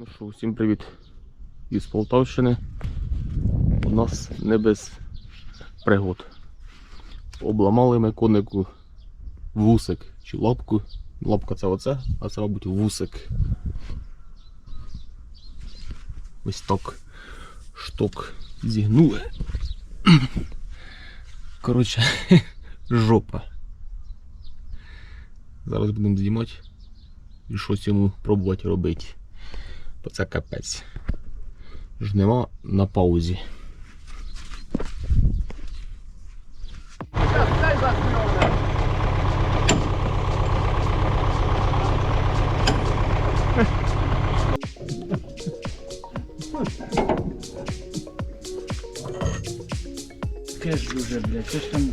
Ну що, всім привіт із Полтавщини. У нас не без пригод. Обламали ми конику вусик чи лапку. Лапка це оце, а це, мабуть, вусик. Ось так шток зігнули. Коротше, жопа. Зараз будемо знімати і щось йому пробувати робити. Бо це капець. Жнива на паузі. Кеш уже, блядь, це ж там.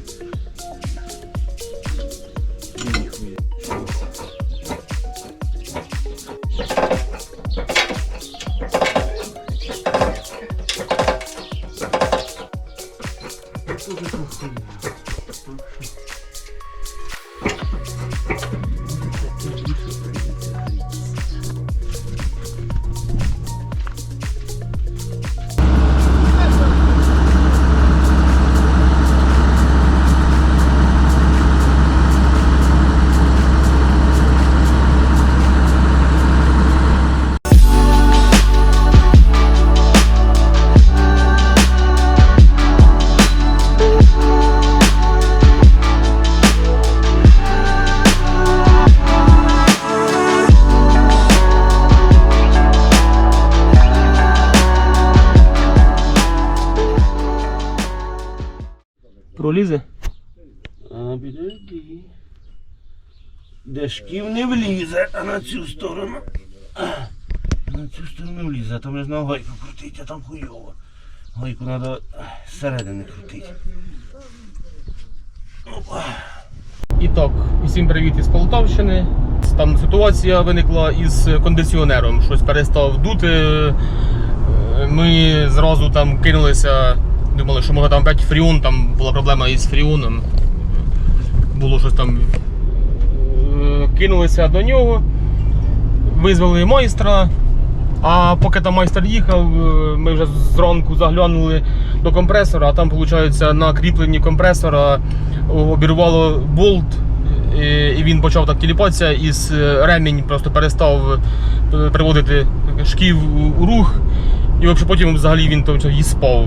Пролізе? А підожди. Не влізе, а на цю сторону. На цю сторону влізе, а там не знаю гайку крутити, а там хуйово. Гайку треба зсередини крутити. Опа. І так, усім привіт із Полтавщини. Там ситуація виникла із кондиціонером. Щось перестав дути. Е, Ми зразу там кинулися, думали, що може там опять фріон, там була проблема із фріоном. Було щось там. Е, Кинулися до нього, визвали майстра. А поки там майстер їхав, е, ми вже зранку заглянули до компресора, а там, виходить, на кріпленні компресора обірвало болт, е, і він почав так тіліпатися, і е, ремінь просто перестав е, приводити шків у рух, і взагалі потім взагалі він там і спав.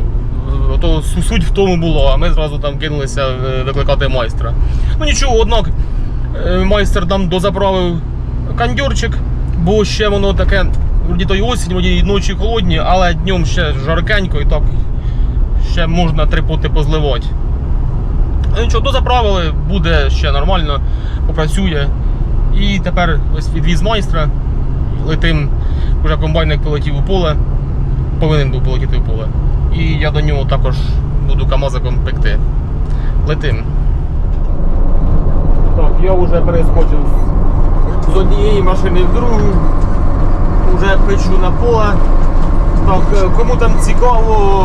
То суть в тому було, а ми зразу там кинулися е, викликати майстра. Ну нічого, однак е, майстер нам дозаправив кандьорчик, бо ще воно таке, вроді то осінь, вроді і ночі холодні, але днем ще жаркенько і так ще можна три поти позливати. Ну нічого, дозаправили, буде ще нормально, попрацює. І тепер ось відвіз майстра. Летим, вже комбайник полетів у поле, повинен був полетіти у поле. І я до нього також буду камазиком пекти. Летим. Так, я вже перескочив з однієї машини в другу. Вже печу на поле. Так, е, кому там цікаво,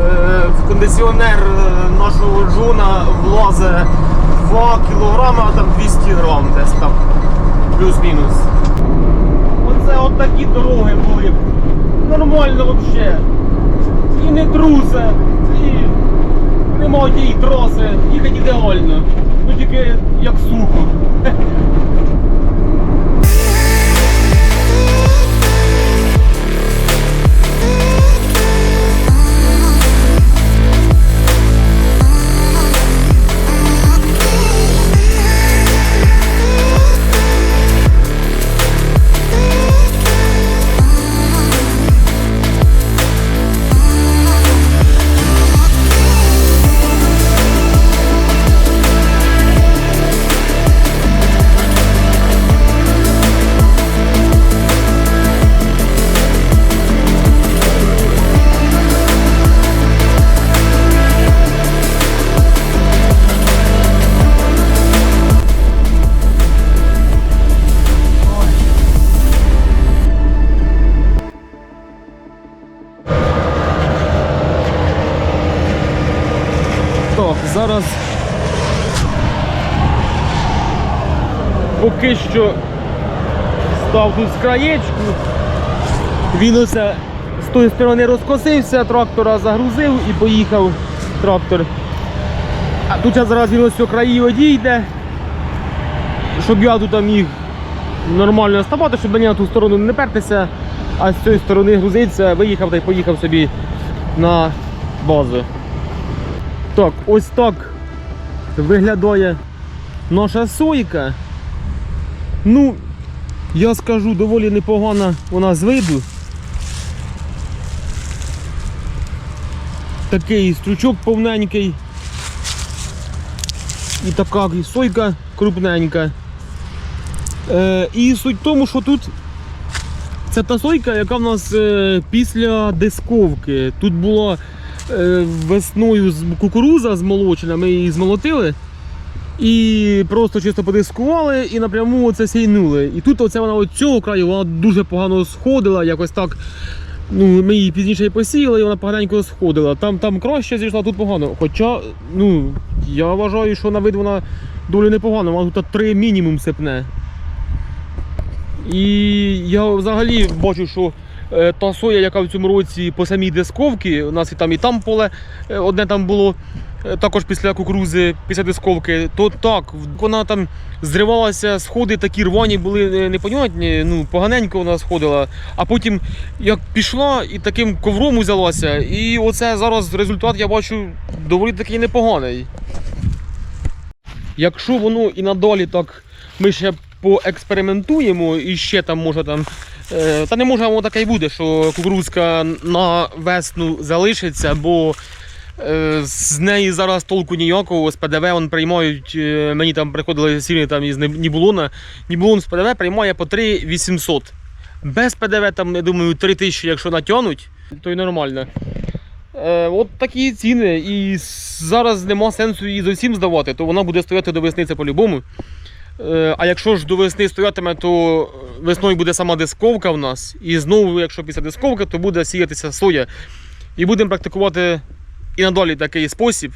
е, в кондиціонер е, нашого джуна влазить 2 кг, там 200 грам десь так. Плюс-мінус. Оце от такі дороги були. Нормально взагалі. І не трусе, і нема тієї троси, їхать ідеально. Ну тільки як сухо. зараз поки що став тут з краєчку. Він оце з тої сторони розкосився, трактора загрузив і поїхав трактор. А тут зараз він ось краї одійде, щоб я тут міг нормально ставати, щоб мені на ту сторону не пертися, а з цієї сторони грузиться, виїхав та й поїхав собі на базу. Так, ось так виглядає наша сойка. Ну, я скажу, доволі непогана вона з виду. Такий стручок повненький. І така сойка крупненька. Е, і суть в тому, що тут це та сойка, яка в нас е, після дисковки. Тут була весною кукуруза змолочена, ми її змолотили. І просто чисто подискували і напряму це сійнули. І тут оце вона от цього краю вона дуже погано сходила, якось так. Ну, ми її пізніше посіяли, і вона поганенько сходила. Там, там краще зійшла, тут погано. Хоча, ну, я вважаю, що на вид вона доволі непогана, вона тут три мінімум сипне. І я взагалі бачу, що е, та соя, яка в цьому році по самій дисковці, у нас і там і там поле е, одне там було, е, також після кукурузи, після дисковки, то так, вона там зривалася, сходи такі рвані були е, непонятні, ну, поганенько вона сходила. А потім як пішла і таким ковром узялася, і оце зараз результат я бачу доволі такий непоганий. Якщо воно і надалі так ми ще поекспериментуємо і ще там може там. е, Та не може воно таке й буде, що кукурузка на весну залишиться, бо е, з неї зараз толку ніякого, з ПДВ вон приймають, е, мені там приходили сіли там із Нібулона. Нібулон з ПДВ приймає по 3 800. Без ПДВ там, я думаю, 3 тисячі, якщо натягнуть, то й нормально. Е, от такі ціни, і зараз нема сенсу її зовсім здавати, то вона буде стояти до весни по-любому. Е, а якщо ж до весни стоятиме, то весною буде сама дисковка в нас. І знову, якщо після дисковки, то буде сіятися соя. І будемо практикувати і надалі такий спосіб.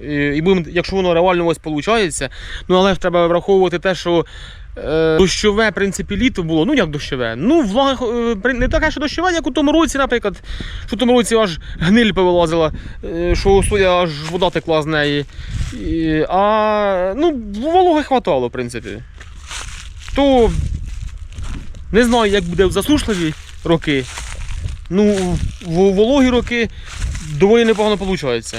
І, і будемо, якщо воно реально ось виходить. Ну але ж треба враховувати те, що е, дощове, в принципі, літо було. Ну як дощове? Ну, влага, е, не таке, що дощове, як у тому році, наприклад. Що в тому році аж гниль повилазила, е, що соя аж вода текла з неї. І, а ну, вологи хватало, в принципі. То не знаю, як буде в засушливі роки. Ну, в вологі роки доволі непогано виходить.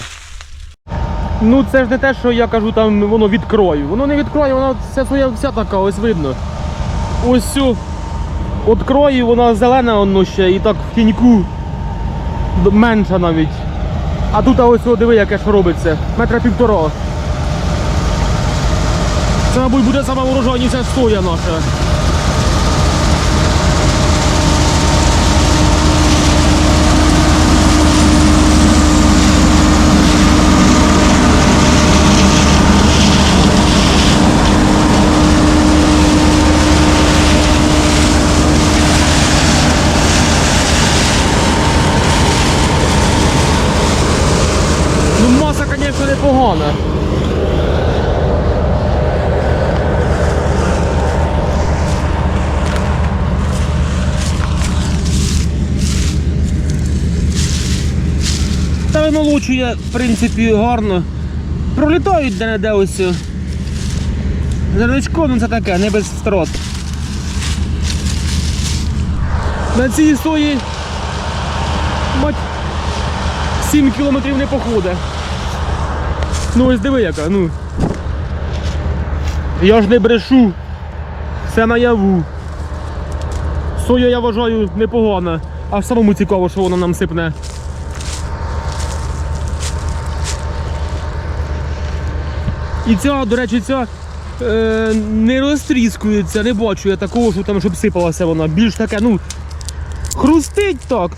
Ну, це ж не те, що я кажу, там воно від крою. Воно не від крою, воно вся своя вся така, ось видно. Ось цю от крою, вона зелена воно ще і так в тіньку менша навіть. А тут ось диви, яке ж робиться. Метра півтора. Це, мабуть, буде сама урожайніша соя наша. Ну, маса, звісно, непогана. Вимолочує, в принципі, гарно. Пролітають де-не-де ось. Зерничко, ну це таке, не без втрат. На цій сої мать 7 кілометрів не походить. Ну ось диви яка, ну. Я ж не брешу. Все наяву. Соя я вважаю непогана. А в самому цікаво, що вона нам сипне. І ця, до речі, ця е, не розтріскується, не бачу я такого, що там щоб сипалася вона. Більш таке, ну, хрустить так.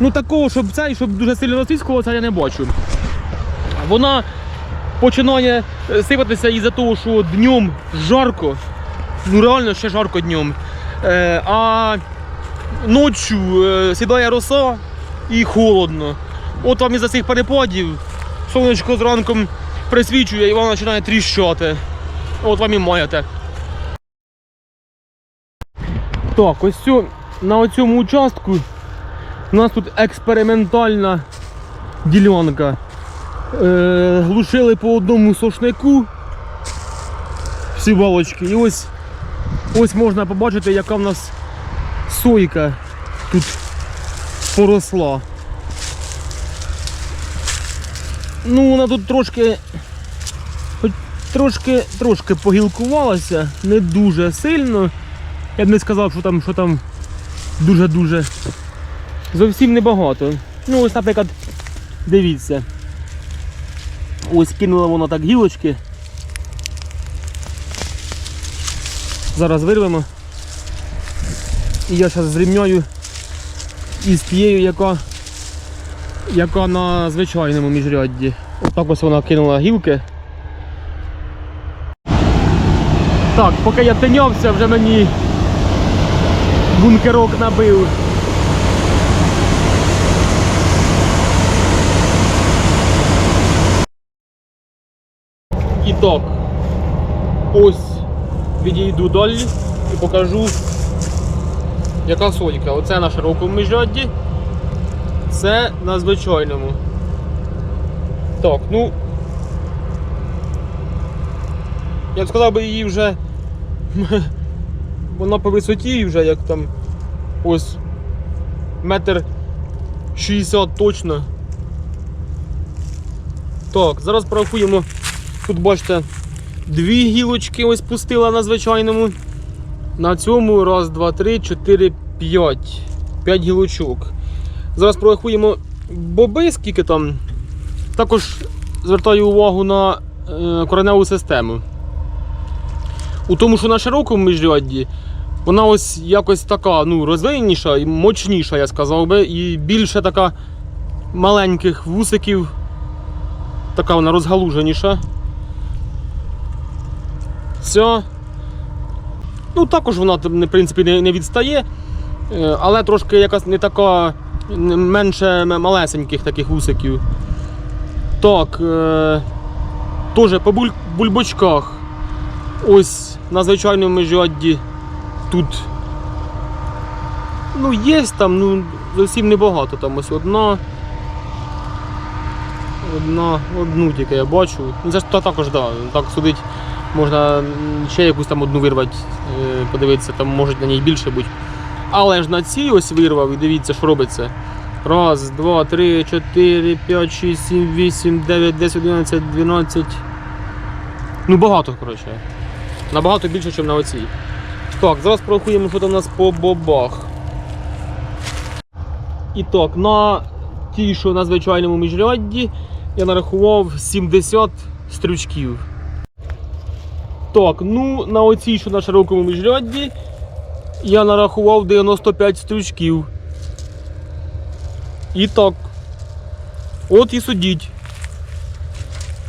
Ну такого, щоб цей, щоб дуже сильно розтріскувалося, я не бачу. Вона починає е, сипатися із-за того, що днем жарко. Ну реально ще жарко днем. Е, а ночі е, сідає роса і холодно. От вам із-за цих перепадів сонечко зранку присвічує і вона починає тріщати. От вам і маєте. Так, ось цю на цьому участку у нас тут експериментальна ділянка. Е, глушили по одному сошнику всі балочки. І ось, ось можна побачити, яка в нас сойка тут поросла. Ну, вона тут трошки, трошки, трошки погілкувалася, не дуже сильно. Я б не сказав, що там, що там дуже-дуже. Зовсім небагато. Ну, ось, наприклад, дивіться. Ось кинула вона так гілочки. Зараз вирвемо. І я зараз зрівняю із тією, яка, яка на звичайному міжрядді. Отак ось вона кинула гілки. Так, поки я тинявся, вже мені бункерок набив. І так, ось відійду далі і покажу, яка сойка. Оце на широкому міжрядді, це на звичайному. Так, ну. Я б сказав би її вже. Вона по висоті вже як там ось метр 60 точно. Так, зараз порахуємо. Тут бачите, дві гілочки ось пустила на звичайному. На цьому раз, два, три, чотири, п'ять. П'ять гілочок. Зараз порахуємо боби, скільки там. Також звертаю увагу на е, кореневу систему. У тому, що на широкому міжрядді вона ось якось така ну, розвиненіша і мощніша, я сказав би, і більше така маленьких вусиків. Така вона розгалуженіша. Ця. Ну, також вона в принципі, не, відстає, е, але трошки якась не така, менше малесеньких таких вусиків. Так, е, теж по буль, бульбочках. Ось на звичайному міжрядді тут. Ну, є там, ну, зовсім небагато. Там ось одна. Одна, одну тільки я бачу. Ну, це ж та також, да, так судить, можна ще якусь там одну вирвати, е, подивитися, там може на ній більше бути. Але ж на цій ось вирвав і дивіться, що робиться. Раз, два, три, чотири, п'ять, шість, сім, вісім, дев'ять, десять, одинадцять, дванадцять. Ну багато, коротше. Набагато більше, ніж на оцій. Так, зараз порахуємо, що там у нас по бобах. І так, на тій, що на звичайному міжрядді, я нарахував 70 стрючків. Так, ну на оцій, що на широкому міжрядді, я нарахував 95 стрючків. І так. От і судіть.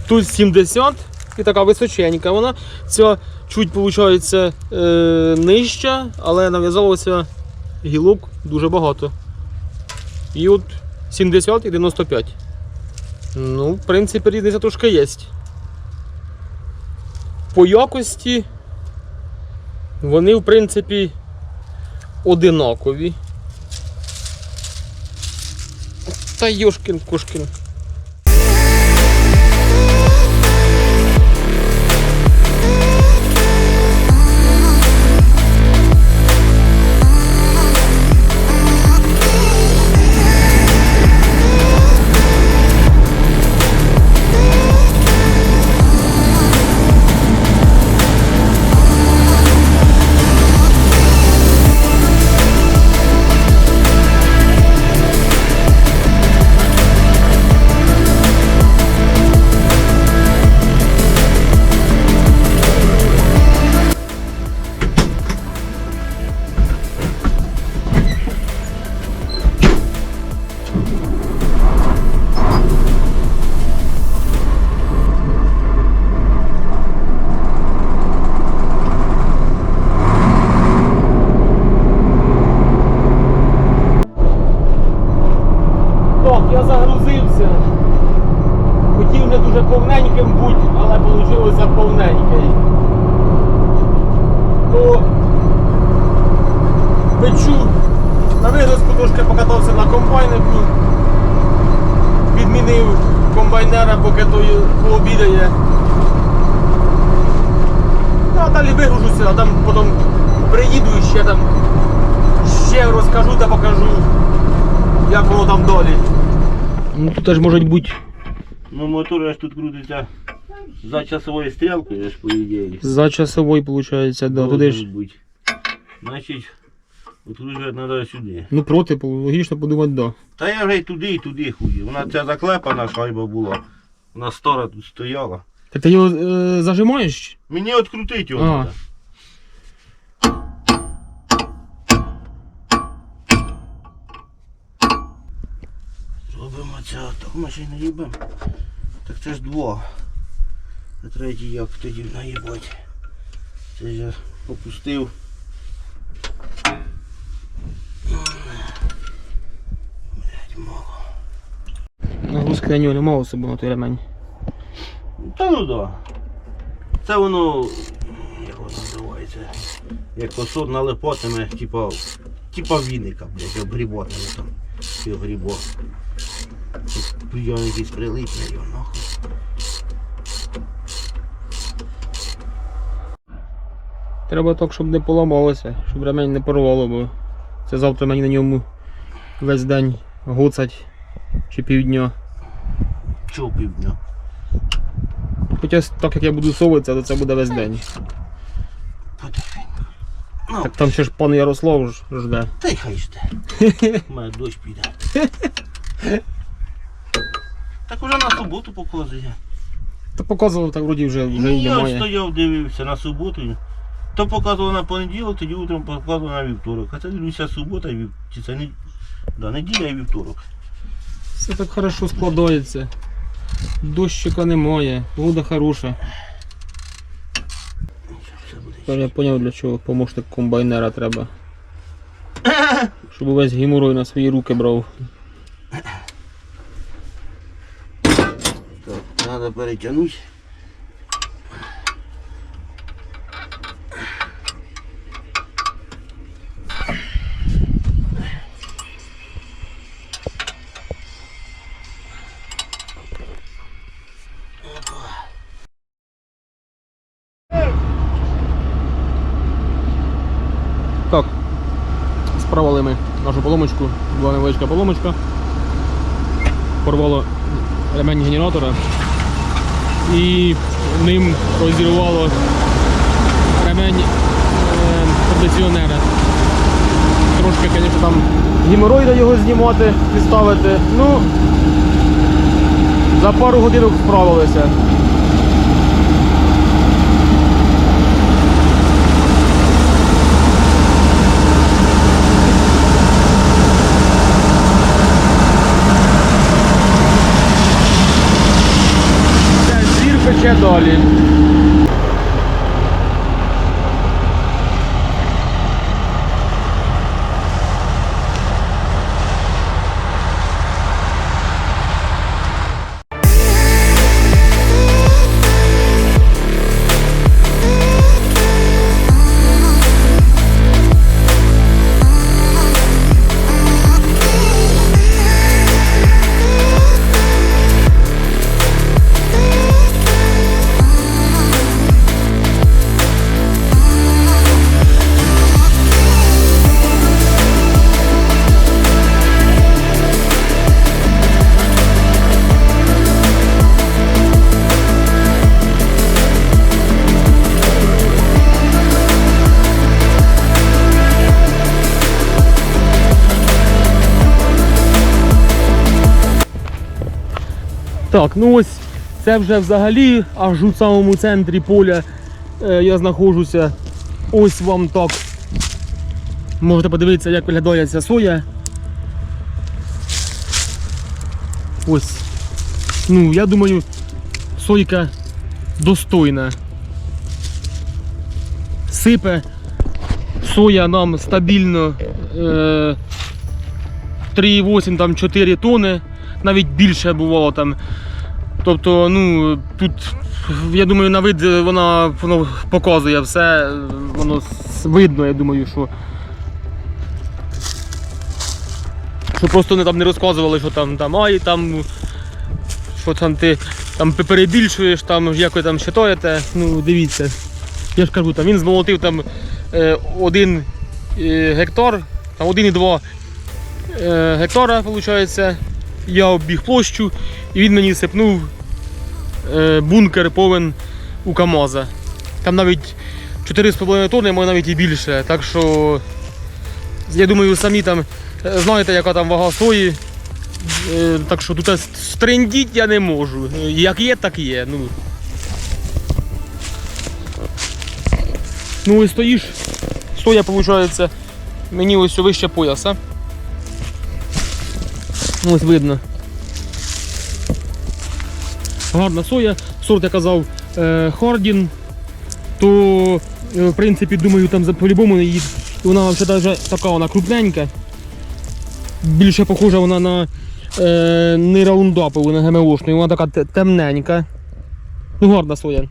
Тут 70 і така височенька вона. Ця чуть виходить е, нижча, але нав'язалося гілок дуже багато. І от 70 і 95. Ну, в принципі, різниця трошки є. По якості вони, в принципі, одинакові. Та Йошкін Кошкін. Комбайнера, поки той пообідає. Ну, а далі вигружуся, а там потім приїду і ще там ще розкажу та покажу, як воно там далі. Ну тут теж можуть бути Ну мотор аж тут крутиться за часовою стрілкою, ж по ідеї. за часовою, виходить, да, туди ж. Должен бути. Значить, треба сюди. Ну проти, логічно подумати, да. Та я вже й туди, і туди худі. Вона ця заклепана шайба була. Вона стара тут стояла. Так ти його е, зажимаєш? Мені відкрутити його А. треба. Робимо це, так машини їбемо. Так це ж два. А третій як тоді наїбать. Це ж я опустив. Нього немає особо на той ремень. Та ну да. Це воно, як воно називається, як посуд налипатиме, типа, типа віника, блядь, обгрібатиме там. І огрібо. Прийом якийсь прилипне його нахуй. Треба так, щоб не поламалося, щоб ремень не порвало, бо це завтра мені на ньому весь день гуцать чи півдня. Чого півдня? Хоча так як я буду соватися, то це буде весь день. Ну, Так там ще ж пан Ярослав ж жде. та й хай жде. У мене дощ піде. Так уже на суботу показує. Та показував так вроді вже, вже й я немає. стояв, дивився на суботу. То показував на понеділок, тоді утром показував на вівторок. А це дивлюся субота і вів... чи це не... да, неділя і вівторок. Все так хорошо складається. Дощика немає, погода хороша. Тепер я зрозумів, для чого помощник комбайнера треба. Щоб увесь геморрой на свої руки брав. Так, треба перетягнути. Так, справили ми нашу поломочку, була невеличка поломочка. Порвало ремень генератора і ним розірвало ремень е, кондиціонера. Трошки, звісно, там геморроїда його знімати і ставити. Ну, за пару годинок справилися. redor ali. Так, ну ось це вже взагалі аж у самому центрі поля е, я знаходжуся. Ось вам так. Можете подивитися, як виглядає ця соя. Ось. Ну, я думаю, сойка достойна. Сипе соя нам стабільно е, 3,8 там 4 тони, навіть більше бувало там. Тобто, ну тут, я думаю, на вид вона воно показує все, воно видно, я думаю, що. Щоб просто не там не розказували, що там там, ай там. Що там ти там перебільшуєш, там як там считаєте. Ну, дивіться. Я ж кажу, там він змолотив там е, один е, гектар, там 1,2 е, гектара, виходить. Я обіг площу і він мені сипнув е, бункер повен у КАМАЗа. Там навіть 4,5 тонни, може навіть і більше. Так що я думаю, самі там е, знаєте, яка там вага сої. Е, Так що тут стрендіть я не можу. Е, Як є, так є. Ну, ну і стоїш, соя, виходить, мені ось вище пояса. Ось видно. Гарна соя, сорт я казав е, Хардін, то е, в принципі думаю там по-любому її вона даже така вона крупненька. Більше похожа вона на е, не раундапову, на ГМОшну, вона така темненька. Ну, гарна соя.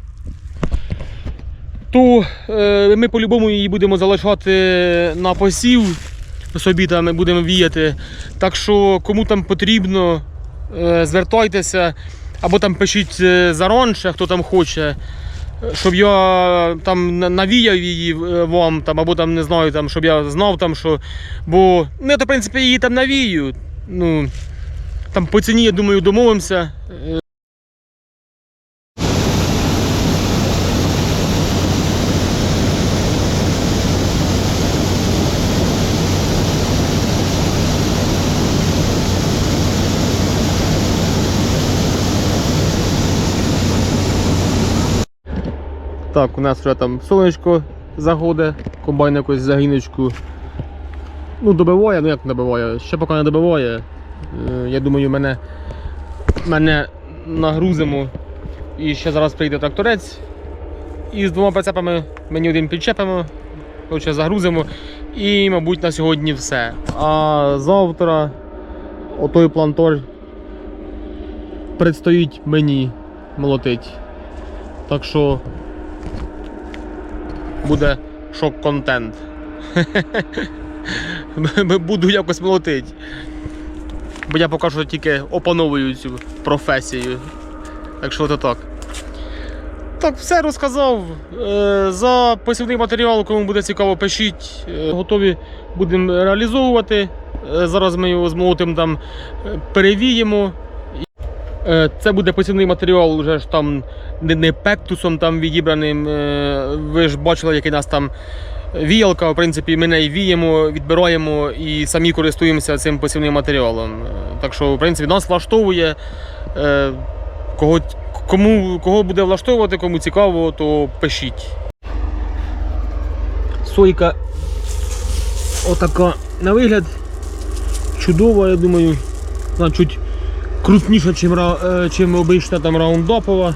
То е, ми по-любому її будемо залишати на посів. Собі там будемо віяти. Так що кому там потрібно, е, звертайтеся або там пишіть е, заранше, хто там хоче, щоб я там навіяв її е, вам, там, або там не знаю, там, щоб я знав, там, що. Бо ну, то, в принципі, її там навію. Ну, там по ціні, я думаю, домовимося. Так, у нас вже там сонечко заходить, комбайн якось загіночку. Ну, добиває, ну як добиває, ще поки не добиває. Е, Я думаю, мене, мене нагрузимо. І ще зараз прийде тракторець. І з двома прицепами мені один підчепимо, коротше, загрузимо. І, мабуть, на сьогодні все. А завтра отой плантор предстоїть мені молотить. Так що буде шок-контент. Буду якось молотити. Бо я поки що тільки опановую цю професію. Так що то так. Так, все розказав. Е, За посівний матеріал, кому буде цікаво, пишіть. Е, Готові будемо реалізовувати. Е, Зараз ми його змолотим там е, перевіємо. Е, Це буде посівний матеріал вже ж там не, не пектусом там відібраним. Е, Ви ж бачили, який нас там віялка. В принципі, ми неї віємо, відбираємо і самі користуємося цим посівним матеріалом. Е, Так що, в принципі, нас влаштовує. Кого, кому, кого буде влаштовувати, кому цікаво, то пишіть. Сойка отака на вигляд. Чудова, я думаю. Вона крупніша, чим, е, чим обична там раундопова.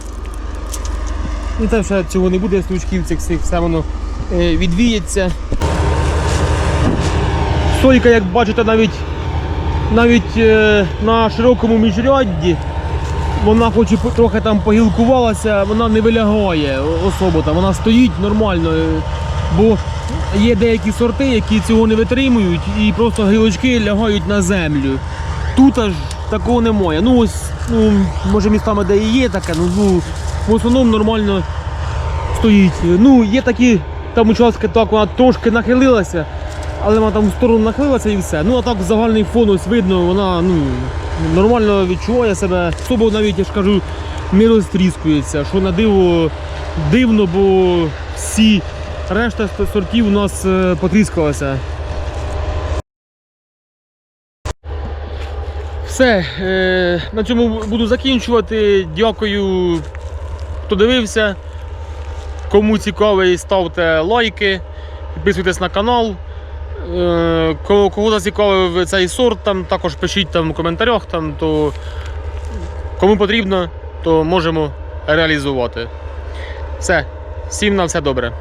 І це все цього не буде, стручків цих всіх, все воно е, відвіється. Сойка, як бачите, навіть, навіть е, на широкому міжрядді, вона хоч і трохи там погілкувалася, вона не вилягає особо там, вона стоїть нормально. Бо є деякі сорти, які цього не витримують і просто гілочки лягають на землю. Тут аж такого немає. Ну ну, може містами де і є таке, ну, ну в основному нормально стоїть. Ну, є такі там участки, так вона трошки нахилилася, але вона там в сторону нахилилася і все. Ну а так загальний фон ось видно, вона ну, нормально відчуває себе. Особо навіть я ж кажу, не розтріскується. Що на диво дивно, бо всі решта сортів у нас е, потріскалася. Все, е, на цьому буду закінчувати. Дякую, хто дивився. Кому цікавий, ставте лайки, підписуйтесь на канал. Е, Кого, зацікавив цей сорт, там, також пишіть там в коментарях, там, то кому потрібно, то можемо реалізувати. Все, всім на все добре.